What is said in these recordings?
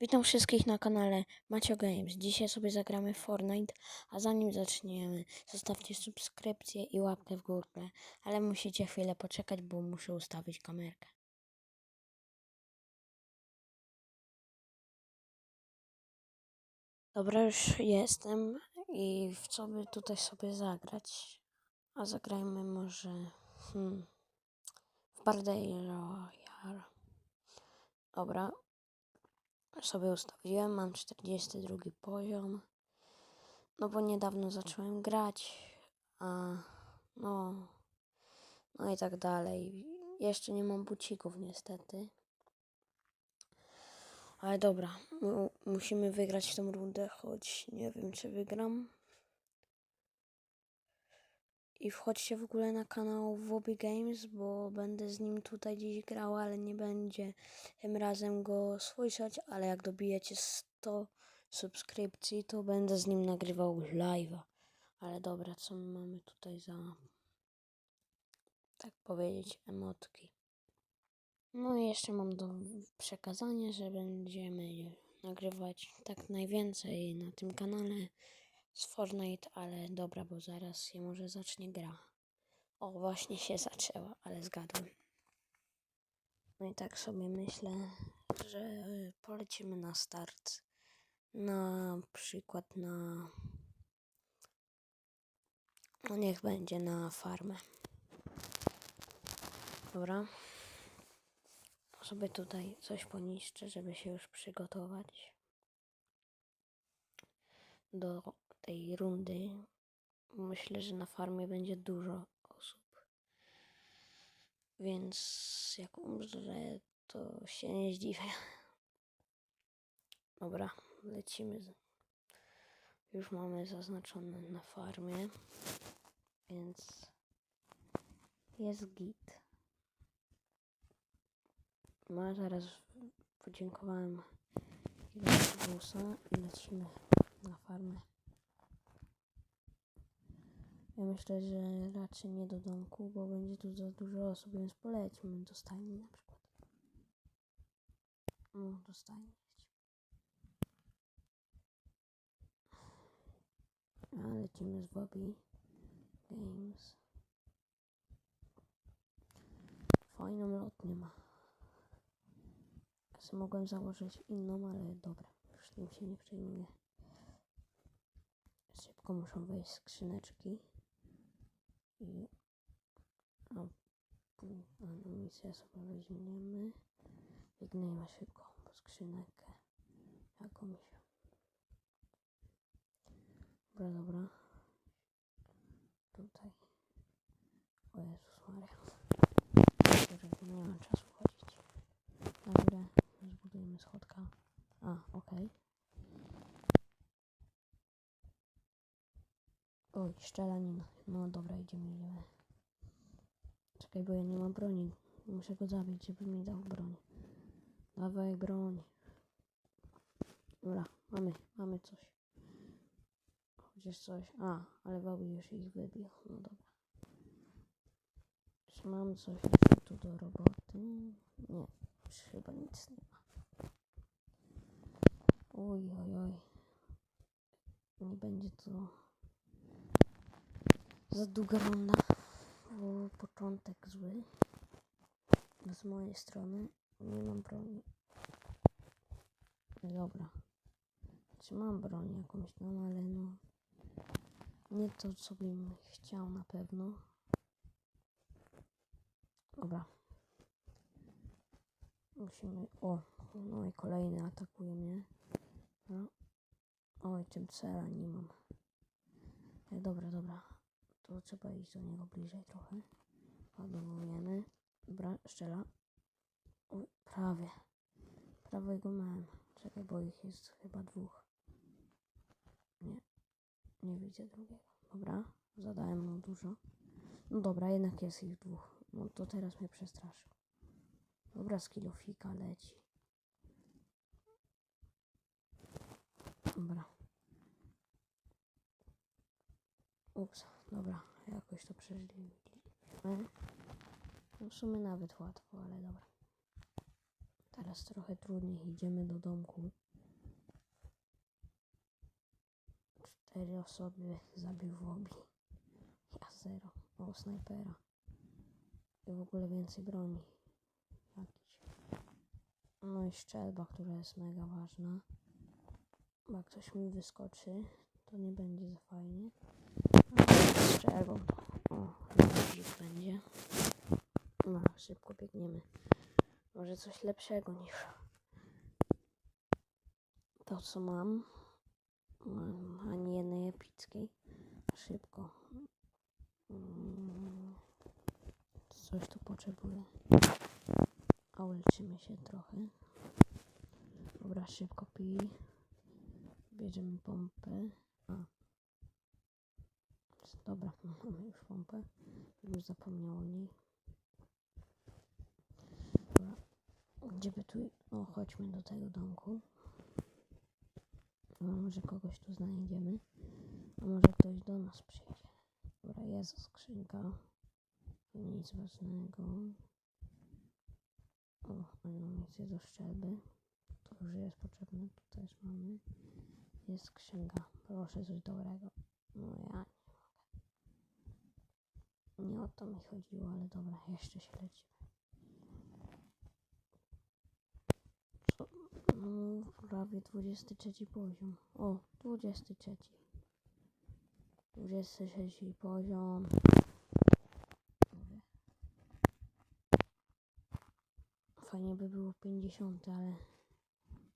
Witam wszystkich na kanale Macio Games. Dzisiaj sobie zagramy Fortnite, a zanim zaczniemy, zostawcie subskrypcję i łapkę w górę, ale musicie chwilę poczekać, bo muszę ustawić kamerkę. Dobra, już jestem i w co by tutaj sobie zagrać? A zagrajmy może hmm, w Barday Royale. Dobra, sobie ustawiłem, mam 42 poziom. No bo niedawno zacząłem grać, a no, no i tak dalej. Jeszcze nie mam bucików niestety. Ale dobra, mu- musimy wygrać tę rundę, choć nie wiem czy wygram. I wchodźcie w ogóle na kanał Wobby Games, bo będę z nim tutaj dziś grał, ale nie będzie tym razem go słyszeć, ale jak dobijecie 100 subskrypcji, to będę z nim nagrywał live'a. Ale dobra, co my mamy tutaj za, tak powiedzieć, emotki. No i jeszcze mam do przekazania, że będziemy nagrywać tak najwięcej na tym kanale z Fortnite, ale dobra, bo zaraz się może zacznie gra. O, właśnie się zaczęła, ale zgadłem. No i tak sobie myślę, że polecimy na start. Na przykład na. No niech będzie na farmę. Dobra. Sobie tutaj coś poniszczę, żeby się już przygotować do tej rundy. Myślę, że na farmie będzie dużo osób. Więc jak umrze, to się nie zdziwię. Dobra, lecimy. Już mamy zaznaczone na farmie, więc jest git. No zaraz podziękowałem Busa i lecimy na farmę. Ja myślę, że raczej nie do domku, bo będzie tu za dużo osób, więc polećmy do stajni na przykład. No, do stajni. A lecimy z Bobby Games. Fajną lotnię ma. Ja mogłem założyć inną, ale dobra, już tym się nie przejmuję. Szybko muszą wejść skrzyneczki. I a, pu- amunicję sobie weźmiemy. Biegniemy szybko po skrzyneczkę. Jakąś. Dobra, dobra. Tutaj. O Jezus Maria. Że nie mam czasu chodzić. Górę zbudujemy schodka. A, okej. Oj, szczelanina. No dobra, idziemy, idziemy. Czekaj, bo ja nie mam broni. Muszę go zabić, żeby mi dał broń. Dawaj broń. Dobra, mamy, mamy coś. Chociaż coś. A, ale Bobby już ich wybił. No dobra. Czy mam coś tu do roboty? Nie, już chyba nic nie ma. Oj, oj, oj. Nie będzie to za długa runda, bo początek zły. Z mojej strony nie mam broni. Dobra. Czy mam broń jakąś tam, ale no. Nie to, co bym chciał na pewno. Dobra. Musimy. O, no i kolejny atakuje mnie. No. Oj, tym cela nie mam. E, dobra, dobra. To trzeba iść do niego bliżej trochę. Ładowujemy. Dobra, szczela. Prawie. Prawie go mam. Czekaj, bo ich jest chyba dwóch. Nie. Nie widzę drugiego. Dobra, zadałem mu dużo. No dobra, jednak jest ich dwóch. No to teraz mnie przestraszył. Dobra, skillofika leci. Dobra. Ups, dobra, jakoś to przeżyliśmy. No w sumie nawet łatwo, ale dobra. Teraz trochę trudniej idziemy do domku. Cztery osoby zabił Wobi. Ja zero. O, snajpera. I w ogóle więcej broni. Jakiś. No i szczelba, która jest mega ważna. Jak coś mi wyskoczy, to nie będzie za fajnie. To o, już będzie. No, szybko biegniemy. Może coś lepszego niż to, co mam. Mam ani jednej epickiej. Szybko. Mm, Coś tu potrzebuję. A uleczymy się trochę. Dobra, szybko pij. Bierzemy pompę. A. Dobra, mamy już pompę. Już zapomniał o niej. Dobra. Gdzie by tu... O, chodźmy do tego domku. No, może kogoś tu znajdziemy. A może ktoś do nas przyjdzie. Dobra, jest skrzynka. Nic ważnego. O, amunicję do szczelby. To już jest potrzebne. Tu też mamy. Jest skrzynka. Proszę coś dobrego. No ja nie o to mi chodziło, ale dobra, jeszcze się lecimy. Co? No, prawie 23 poziom. O, 23. 23 poziom. Fajnie by było 50, ale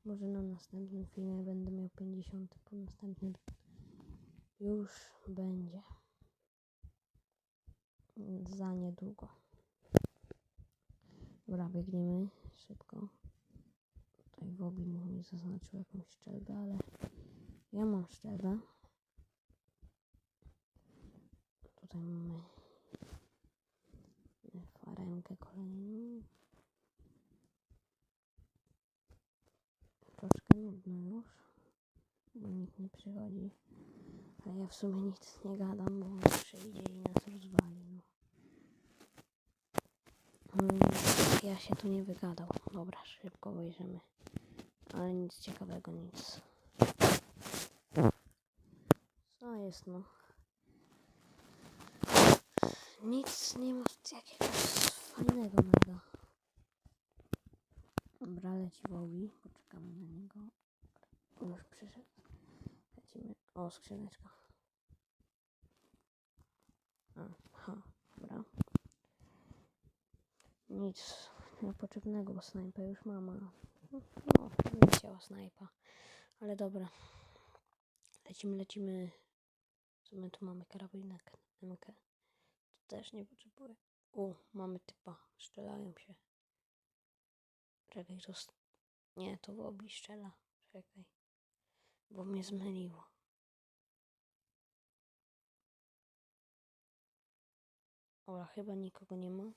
może na następnym filmie będę miał 50, po następnym już będzie. Za niedługo. Dobra, biegniemy szybko. Tutaj Wobi mi zaznaczył jakąś szczelbę, ale ja mam szczelbę. Tutaj mamy farenkę kolejną. Troszkę nudno już, bo nikt nie przychodzi. A ja w sumie nic nie gadam, bo przyjdzie i nas rozwali. No. Mm, Ja się tu nie wygadał. Dobra, szybko obejrzymy. Ale nic ciekawego, nic. Co jest no? Nic nie ma jakiegoś fajnego mega. Dobra, leci Wowi. Poczekamy na niego. Już przyszedł. Lecimy. O, skrzyneczka. Aha, dobra. Nic niepotrzebnego, bo snajpa już mama. No, nie chciała snajpa. Ale dobra. Lecimy, lecimy. Co my tu mamy? Karabinek MK. Tu też nie potrzebuję. U, mamy typa. Strzelają się. Czekaj, to... Nie, to Bobby strzela. Czekaj. Bo mnie zmyliło. Ola, chyba nikogo nie ma.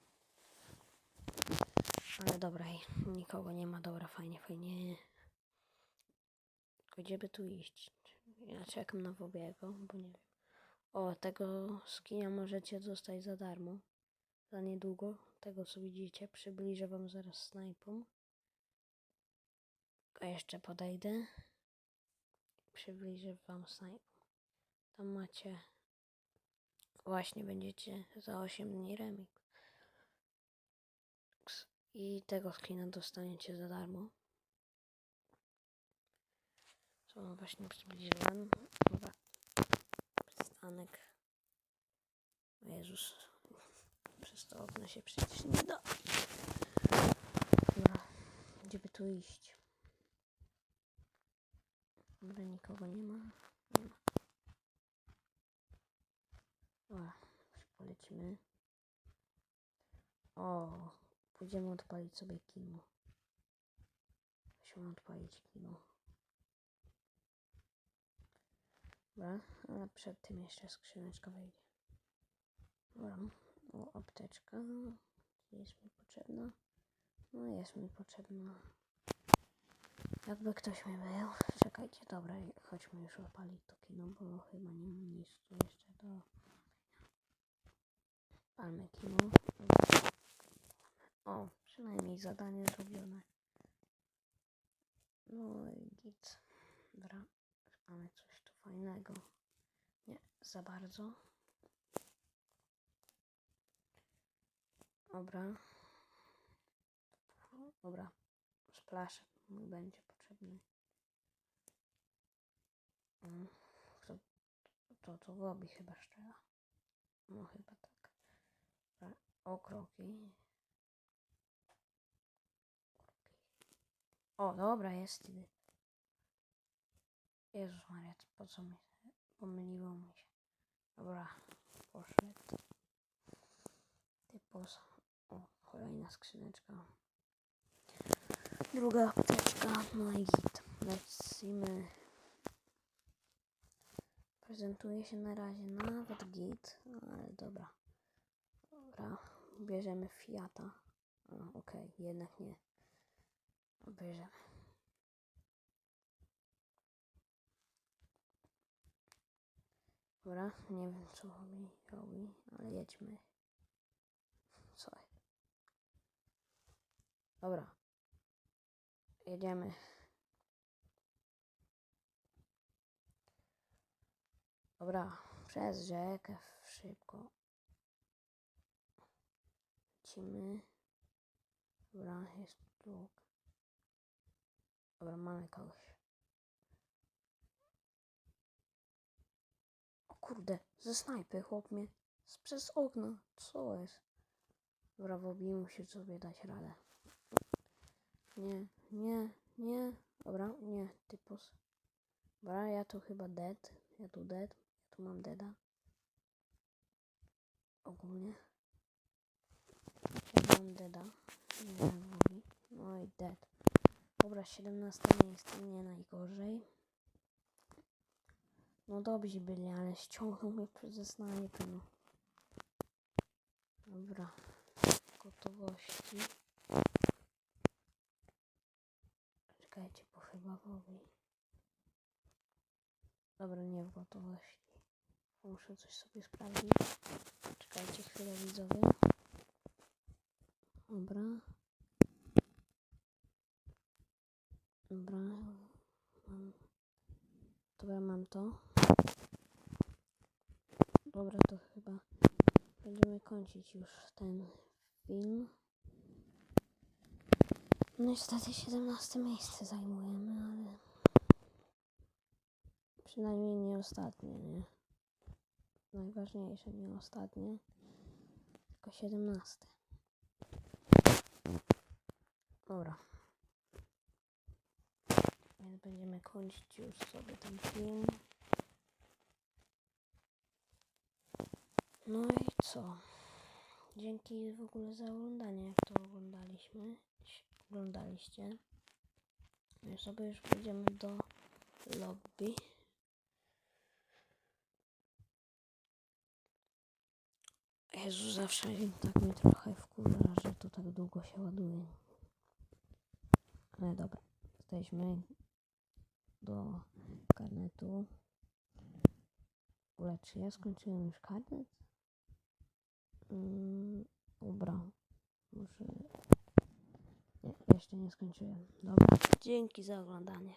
Ale dobra, nikogo nie ma, dobra, fajnie, fajnie. Gdzie by tu iść? Ja czekam na Wobiego, bo nie wiem. O, tego skinia możecie dostać za darmo. Za niedługo. Tego co widzicie, przybliżę wam zaraz snajpą. A jeszcze podejdę. Przybliżę wam snajpą. Tam macie. Właśnie będziecie za 8 dni remix. I tego skina dostaniecie za darmo. Co właśnie przybliżyłem. Dobra. Przystanek. O Jezus. Przez to okno się przecież nie da. Dobra. Gdzie by tu iść? Dobra, nikogo nie ma. Nie ma. Dobra. Szybko lecimy. O, pójdziemy odpalić sobie kino. Musimy odpalić kino. Dobra, ale przed tym jeszcze skrzyneczka wejdzie. Dobra, o, apteczka. Jest mi potrzebna. No jest mi potrzebna. Jakby ktoś mi był. Czekajcie, dobra, chodźmy już odpalić to kino, bo chyba nie ma nic tu jeszcze do... Palmy kino. Przynajmniej zadanie zrobione. No i git. Dobra, mamy coś tu fajnego. Nie, za bardzo. Dobra. Dobra, splash mi będzie potrzebny. Mm, To, to, to Bobby chyba szczela. No chyba tak. Dobra, o O, dobra, jest. Jezus Maria, po co mi się pomyliło mi się. Dobra, poszedł. Typos. O, kolejna skrzyneczka. Druga apteczka, no i git. Lecimy. Prezentuje się na razie nawet git, ale dobra. Dobra, bierzemy Fiata. Okej, jednak nie. Bierzemy. Dobra, nie wiem co robi, robi, ale jedźmy. Co? Dobra. Jedziemy. Dobra, przez rzekę szybko. Lecimy. Dobra, jest dług. Dobra, mamy kogoś. O kurde, ze snajpy chłop mnie z przez okno. Co jest? Dobra, Bobby musi sobie dać radę. Nie, nie, nie. Dobra, nie, typus. Dobra, ja tu chyba dead. Ja tu dead. Ja tu mam deada. Ogólnie. Ja mam deada. Nie. No i dead. Dobra, 17 miejsce, nie najgorzej. No dobrzy byli, ale ściągnął mnie przez snajpy, no. Dobra. Gotowości. Czekajcie, bo chyba Bobby. Dobra, nie w gotowości. Muszę coś sobie sprawdzić. Czekajcie chwilę, widzowie. Dobra. Dobra. Mam. Dobra, mam to. Dobra, to chyba będziemy kończyć już ten film. No Niestety 17 miejsce zajmujemy, ale przynajmniej nie ostatnie, nie? Najważniejsze, nie ostatnie, tylko 17. Dobra. Będziemy kończyć już sobie ten film. No i co? Dzięki w ogóle za oglądanie, jak to oglądaliśmy. Oglądaliście. No i sobie już pójdziemy do lobby. Jezu, zawsze tak mnie trochę wkurza, że to tak długo się ładuje. Ale dobra, jesteśmy do karnetu. W ogóle, czy ja skończyłem już karnet? Mm, dobra. Może... Nie, jeszcze nie skończyłem. Dobra. Dzięki za oglądanie.